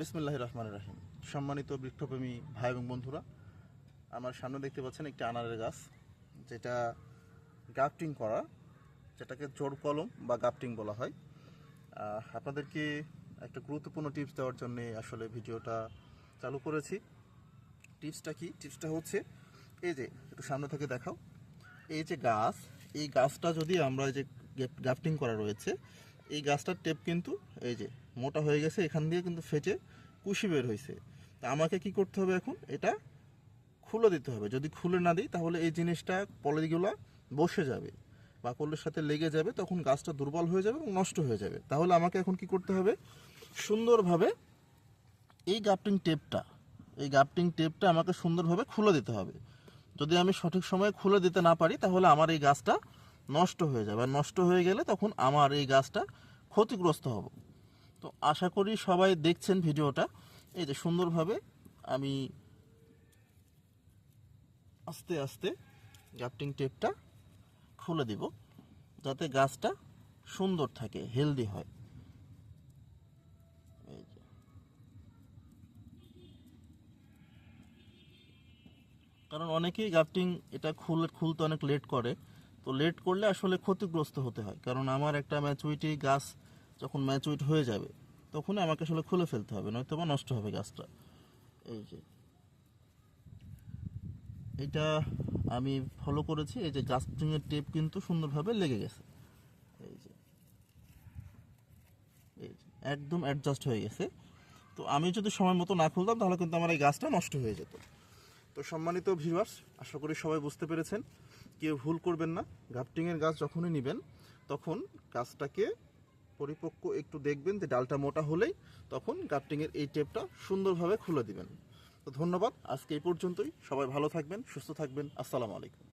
বিসমিল্লাহ রহমান রাহিম সম্মানিত বৃক্ষপ্রেমী ভাই এবং বন্ধুরা, আমার সামনে দেখতে পাচ্ছেন একটি আনারের গাছ, যেটা গাফটিং করা, যেটাকে জোর কলম বা গাফটিং বলা হয়। আপনাদেরকে একটা গুরুত্বপূর্ণ টিপস দেওয়ার জন্য আসলে ভিডিওটা চালু করেছি। টিপসটা কি? টিপসটা হচ্ছে, এই যে, একটু সামনে থেকে দেখাও। এই যে গাছ, এই গাছটা যদি আমরা এই যে গ্রাফটিং করা রয়েছে এই গাছটার টেপ কিন্তু এই যে মোটা হয়ে গেছে, এখান দিয়ে কিন্তু ফেটে কুশি বের হয়েছে। তা আমাকে কি করতে হবে এখন? এটা খুলে দিতে হবে। যদি খুলে না দিই, তাহলে এই জিনিসটা পলিগুলো বসে যাবে বা কলের সাথে লেগে যাবে, তখন গাছটা দুর্বল হয়ে যাবে এবং নষ্ট হয়ে যাবে। তাহলে আমাকে এখন কি করতে হবে? সুন্দরভাবে এই গাপটিং টেপটা, এই গাপটিং টেপটা আমাকে সুন্দরভাবে খুলে দিতে হবে। যদি আমি সঠিক সময়ে খুলে দিতে না পারি, তাহলে আমার এই গাছটা নষ্ট হয়ে যাবে আর নষ্ট হয়ে গেলে তখন আমার এই গাছটা ক্ষতিগ্রস্ত হব। তো আশা করি সবাই দেখছেন ভিডিওটা। এই যে সুন্দরভাবে আমি আস্তে আস্তে গ্রাফটিং টেপটা খুলে দিব যাতে গাছটা সুন্দর থাকে, হেলদি হয়। কারণ অনেকেই গ্রাফটিং এটা খুলে, খুলতে অনেক লেট করে। তো লেট করলে আসলে ক্ষতিগ্রস্ত হতে হয়। কারণ আমার একটা ম্যাচুইটি গাছ যখন ম্যাচুইট হয়ে যাবে তখন আমাকে আসলে খুলে ফেলতে হবে, নয়তো বা নষ্ট হবে গাছটা। এই যে। এটা আমি ফলো করেছি, এই যে গাছটিংয়ের টেপ কিন্তু সুন্দরভাবে লেগে গেছে। এই যে। এই যে, একদম অ্যাডজাস্ট হয়ে গেছে। তো আমি যদি সময় মতো না খুলতাম, তাহলে কিন্তু আমার এই গাছটা নষ্ট হয়ে যেত। তো সম্মানিত ভিউয়ার্স আশা করি সবাই বুঝতে পেরেছেন। কেউ ভুল করবেন না গাফটিংয়ের গাছ যখনই নেবেন, তখন গাছটাকে পরিপক্ক একটু দেখবেন যে ডালটা মোটা হলেই তখন গাফটিংয়ের এই টেপটা সুন্দরভাবে খুলে দিবেন। তো ধন্যবাদ, আজকে এই পর্যন্তই। সবাই ভালো থাকবেন, সুস্থ থাকবেন। আসসালামু আলাইকুম।